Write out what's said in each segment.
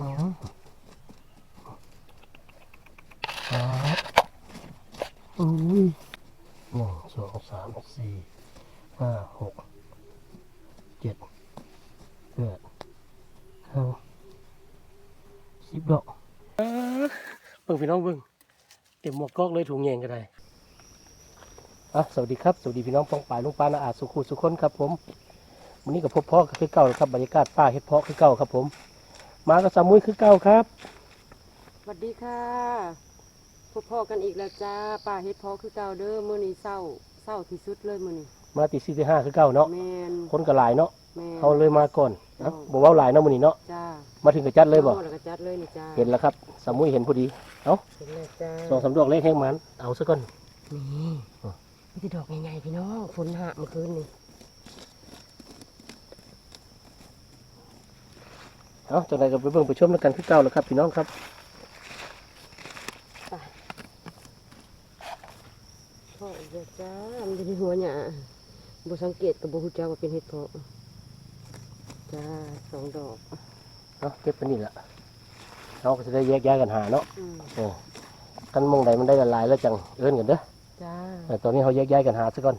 อุ้ยหนึ่งสองสามสี่ห้าหกเจ็ดแปดเก้าสิบดอกเบิ่งพี่น้องเบิ่งเต็มหมวกกอกเลยถุงแยงก็ได้อะสวัสดีครับ สวัสดีพี่น้องปองป่ายลุงป้านาอาสุขุสุขคนครับผมวันนี้กับพบพ่อคือเก่าครับบรรยากาศป่าเฮ็ดเพาะคือเก่าครับผม มากับสามุยคือเก่าครับสวัสดีค่ะพบพ่อกันอีกแล้วจ้าป้าเฮ็ดพอคือเก่าเด้อมื้อนี้เศร้าเศร้าที่สุดเลยมื้อนี้มาตีสี่ตีห้าคือเก่าเนาะแมนคนก็หลายเนาะแมน เขาเลยมาก่อนเอ้าบอกว่าหลายเนาะมื้อนี้เนาะจ้ามาถึงกระจัดเลยบ่อาแล้วก็จัดเลยนี่จ้าเห็นแล้วครับสามุยเห็นพอดีเอ้าเห็นแล้วจ้าสองสามดอกเล็กแห้งมันเอาซะก่อนนี่อ๋อนี่คือดอกใหญ่ๆพี่น้องฝนหะเมื่อคืนนี่ เอ้าจังไดก็ไปเบิ่งไปชมแล้วกันคือเก่าแล้วครับ พี่น้องครับพ่ออีกแล้วจ้ามันอยู่ในหัวหยาบ่สังเกตก็บ่ฮู้จักว่าเป็นเห็ดเพาะจ้าสองดอกเนาะเก็บไปนี่แหละเราก็จะได้แยกย้ายกันหาเนาะอืมโอ้กันมองใดมันได้ละลายแล้วจังเอิ้นกันเด้อจ้าแต่ตอนนี้เขาแยกย้ายกันหาซะก่อน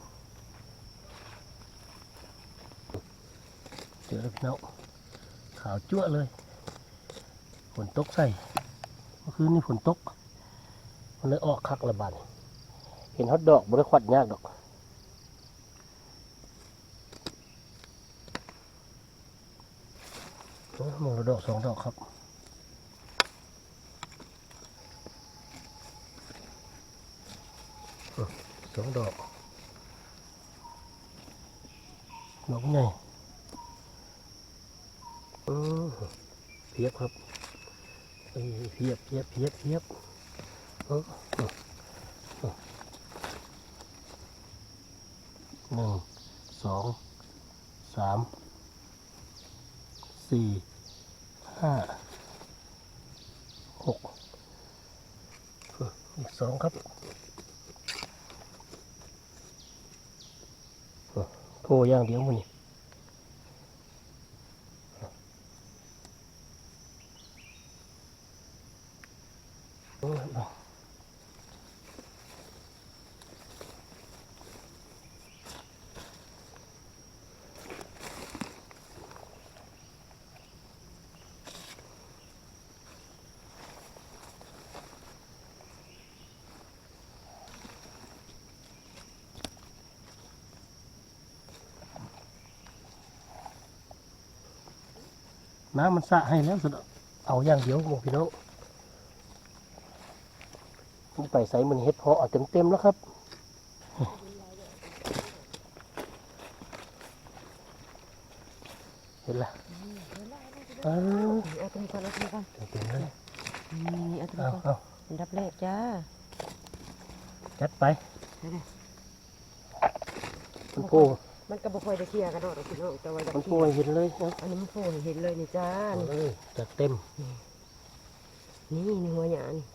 เจอแล้วพี่น้องขาวจั่วเลยฝนตกใส่เมื่อคืนนี้ฝนตก มันเลยออกคักระบาดเห็นฮอตดอกบริควัดยากดอกมองละดอกสองดอกครับสองดอกดอกใหญ่ เพียบครับเอ้ยเพียบเพียบเพียบเพียบเออเอหนึ่งสองสามสี่ห้าหกอีกสองครับโทรย่างเดียวมันนี่ น้ำมันสะให้แล้วสุดเอาอย่างเดียวหมพี่น้องมันไปใส่มันเฮ็ดเพอเอาเต็มเต็มๆแล้วครับเห็นละอ้าวเอาตัวนี้ก่อนเอาตัวนี้ก่อนเต็มๆเลยนี่เอาตัวเอานี้ก่อนเอาอันดับแรกจ้าจัดไปได้เลยมันโผล่ มันก็บ่ค่อยได้เคลียร์กันดอกพี่น้องแต่ว่าอยากมันเคโผลีล่ยร์ให้เห็นเลยนะอันนี้มันโผล่ให้เห็นเลยนี่จ้าเอาเลยจัดเต็มนี่นี่หัวหยานี่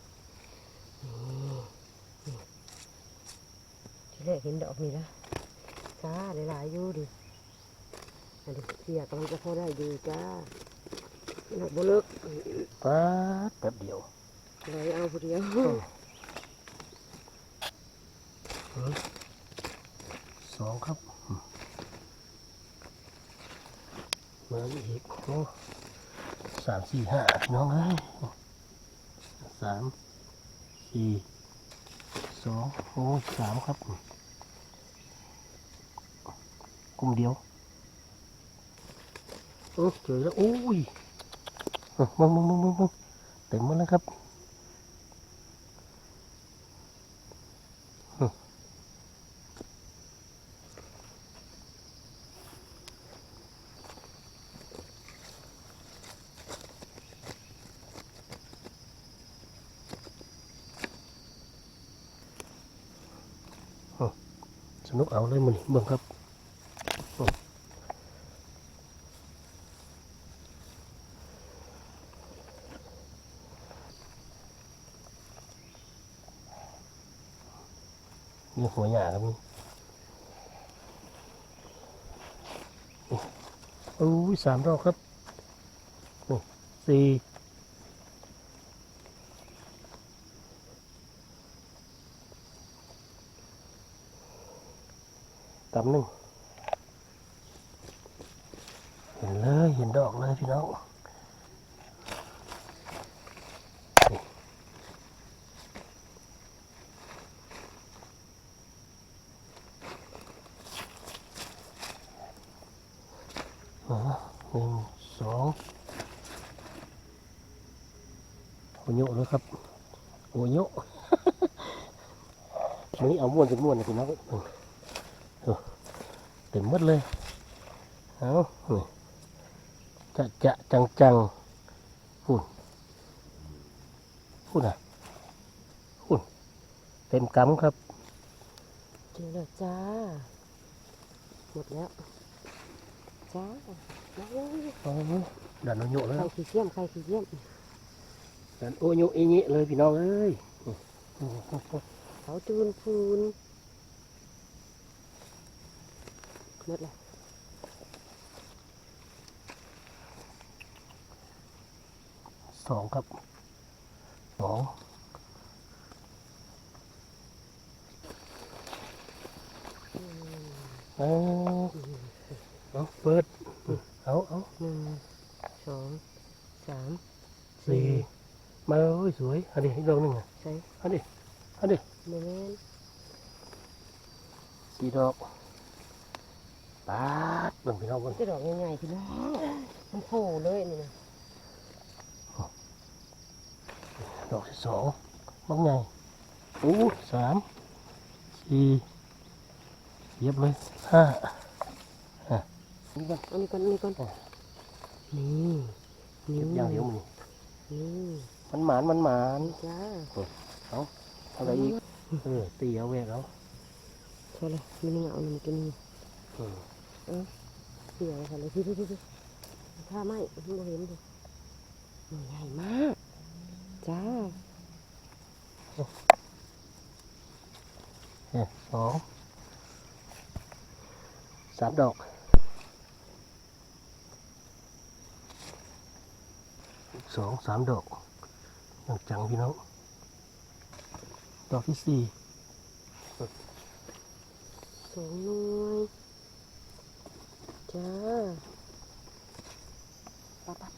นี่นี่ที่แรกเห็นดอกนี่ละจ้าหลายๆอยู่ดิอันนี้เคลียร์กำลังจะพอได้ดีจ้าดอกบ่เลิกป๊าดแป๊บเดียวเลยเอาผู้เดียวสองครับอื มาอีกโอ้สามสี่ห้าน้องเอ้ยสามสี่สองโอ้สามครับกลุ่มเดียวโอ้เจอแล้วโอ้ยมึงมึงมึงมึงมึงเต็มหมดแล้วครับ สนุกเอาเลยมันเบิ่งครับนี่หัวหยาครับนี่โอ้ยสามดอกครับนี่สี่ กำหนึ่งเห็นเลยเห็นดอกเลยพี่น้องนี่อ่าหนึ่งสองโอโยะเลยครับโอโยะวันนี้เอาม้วนเป็นม้วนนะพี่น้อง เออเออเต็มหมดเลยเอานี่จะจะจังจังหุ่นหุ่นอะหุ่นเต็มกำครับกินแล้วจ้าหมดแล้วจ้าน้องโอ้ยดันโอโยะแล้ใครวขี้เยี่ยมใครขี้เยี่ยมดันโอโยะอีงี้เลยพี่น้องเอ้ยเขาจูนฟูนห มดแล้วสองครับสองเอาเอาเปิด เอาเอาหนึ่งสองสามสี่มาโอ้ยสวยเอันนี้อีกดอกหนึ่งอะใส่เอันนี้อันนี้เมนสี่ดอก ปาดเบิ่งพี่น้องเบิ่งจะดอกใหญ่ๆพี่น้องมันโผล่เลยนี่นะดอกที่สองบักไงอู้สามสี่เยียบเลยห้าฮะนี่ก่อนอันนี้ก่อนอันนี้ก่อนนี่นี่เก็บอย่างเดียวมันนี่มันหมานมันหมานจ้าเอาอะไรอีกเออตีเอาแวกเอาใช่เลยมันเหงาหนึ่งกิน อืมเสียค่ะเลยพี่พี่พี่ถ้าไม่ไม่เห็นดิมันใหญ่มาก จ้าสองสามดอกสองสามดอกอย่างจังพี่น้องดอกที่สี่สองหน่วย จ้าปั๊บปั๊บ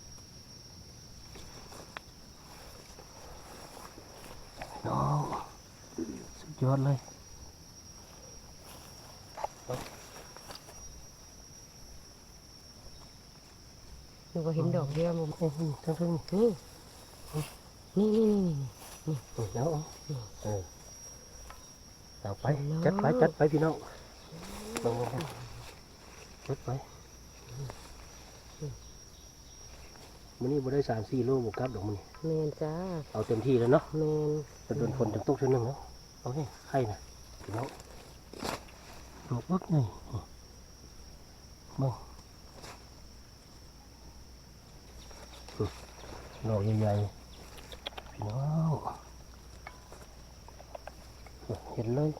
น้องสุดยอดเลยหนูก็เห็นดอกเดียวมุมเอ้ยนี่ทั้งทั้งนี่นี่นี่นี่นี่นี่นี่เอาเอาเออเอาไปจัดไปจัดไปพี่น้องลงมาจัดไปมันนี่บ่ได้สามสี่โลบวกครับดอกมันนี่แมนจ้าเอาเต็มที่แล้วเนาะแมนจะโดนฝนถึงตกเช่นหนึ่งเนาะเอาให้ไข่นะพี่น้องดอกเอิกนี่เบิ่งดอกใหญ่ๆพี่น้องเห็นเลย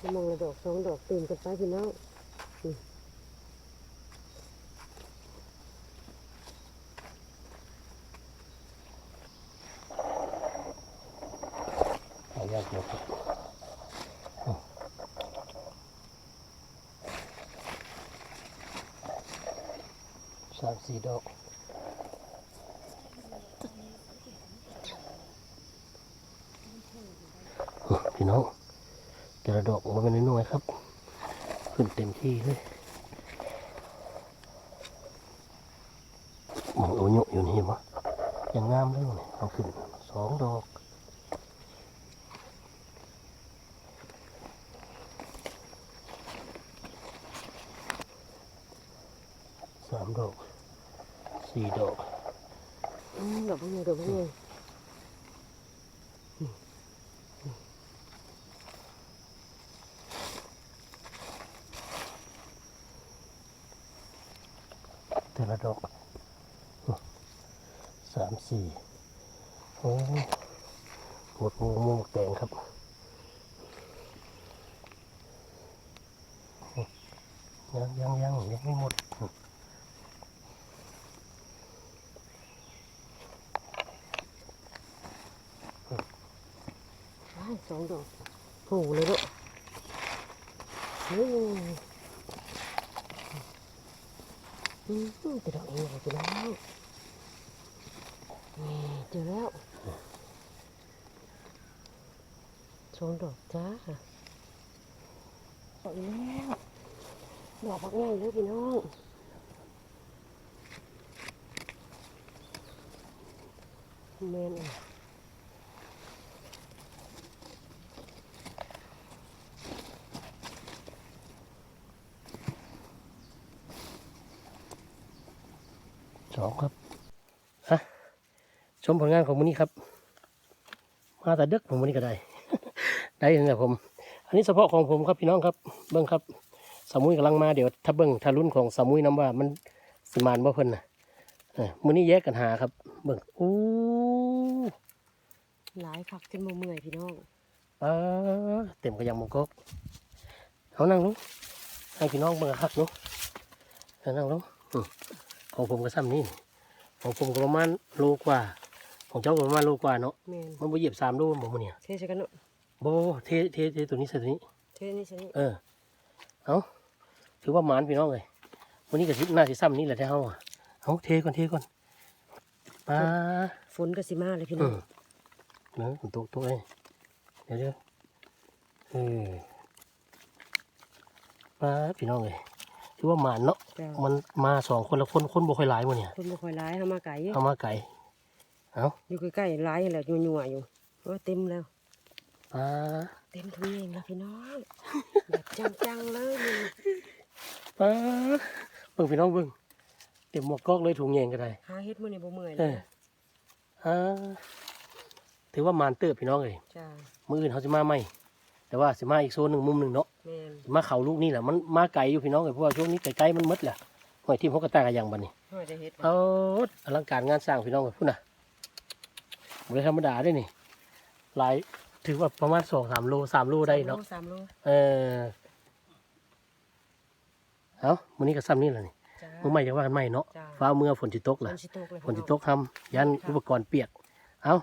จะมองละดอกสองดอกตื่นกันไปพี่น้องยากเดียครับสามสี่ดอกพี่น้อง แต่ละดอกมันเป็นน้อยครับ ขึ้นเต็มที่เลยมองโอโยอยู่นี่มั้ยังงามเลยเนี่ยเอาขึ้นสองดอกสามดอกสี่ดอกอืมดอกเป็นไงดอกเป็น แต่ละดอกสามสี่โอ้หมดมูมูแตงครับยังยังยังยังไม่หมดสองดอกผูเลยลูกนี่ อืมจะดอกเองไปแล้วนี่เจอแล้วสองดอกจ้าดอกอีกแล้วดอกพักง่ายเลยพี่น้องแม่นอะ สองครับฮะชมผลงานของมันนี้ครับ มาแต่ดึกของมันนี้ก็ได้ ได้ยังไงผม อันนี้เฉพาะของผมครับพี่น้องครับ เบิ้งครับสามุยกำลังมาเดี๋ยวถ้าเบิ้งถ้ารุ่นของสามุยน้ำว่ามันสิมานบ่เพิ่นน่ะเออมื้อนี้แยกกันหาครับ เบิ้งอู้หลายผักจนบ่เมื่อยพี่น้องปลาเต็มกระยังมงกกเอานั่งลงให้พี่น้องเบิ่งคักเนาะเอานั่งลงอืม ของผมก็ซ้ำนี่ของผมก็ประมาณโลกว่า ของเจ้าก็ประมาณโลกว่าเนาะแม่นมันบ่เหยียบสามโลบ่มื้อเนี่ยเทใส่กันเนาะบ่เทเทเทตัวนี้ใส่ตัวนี้ เทนี่ใส่นี่เออ เอาถือว่าหมานพี่น้องเลยวันนี้ก็สิน่าสิซ้ำนี่แหละที่เฮาอะเอาเทก่อนเทก่อนปลาฝนก็สิมาเลยพี่อืน้องมเนื้อตัวตัวเองเดี๋ยวเดี๋ยวเออปลาพี่น้องเลย ถือว่าหมานเนาะจ้ามันมาสองคนแล้วคนคนบ่ค่อยหลายมื้อเนี่ยคนบ่ค่อยหลายเฮามาไก่เอามาไก่เอาอยู่ใกล้ๆหลายแหละยัวๆอยู่โอ้เต็มแล้ว ปลาเต็มทุเรียนแล้วพี่น้องแบบจังๆเลยนี่ปลาเบิ่งพี่น้องเบิ่งเต็มหมวกกอกเลยถุงแยงก็ได้หาเฮ็ดมื้อนี้บ่เมื่อยเอเลยออ่าถือว่าหมานเติบพี่น้องเลยจ้ามื้ออื่นเขาจะมาไหม แต่ว่าสิมาอีกโซนหนึ่งมุมหนึ่งเนาะแม่นสิมาเขาลูกนี่แหละมันมาไกลอยู่พี่น้องเลยเพราะว่าช่วงนี้ไกลๆมันมืดแหละหอยทีมเขาก็ตายกันอย่างบัดนี้เฮาได้เฮ็ดเอาอลังการงานสร้างพี่น้องเลยพูดนะบริธรรมดาได้นี่หลายถือว่าประมาณสองสามโลสามโลได้เนาะ สามโลเออเอามื้อนี้ก็ซ้ำนี่แหละนี่จ้ามื้อใหม่จะว่ากันใหม่เนาะ จ้าฟ้าเมื่อฝนจิตกฝแหละนสิตกเลยฝนจิตกทำยันอุปกรณ์เปียก เอา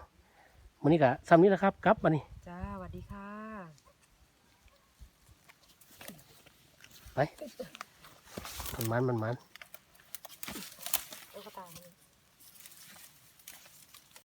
มื้อนี้ก็ซ้ำนี่แหละครับกลับบัดนี้จ้าสวัสดีค่ะ มันมันมันมัน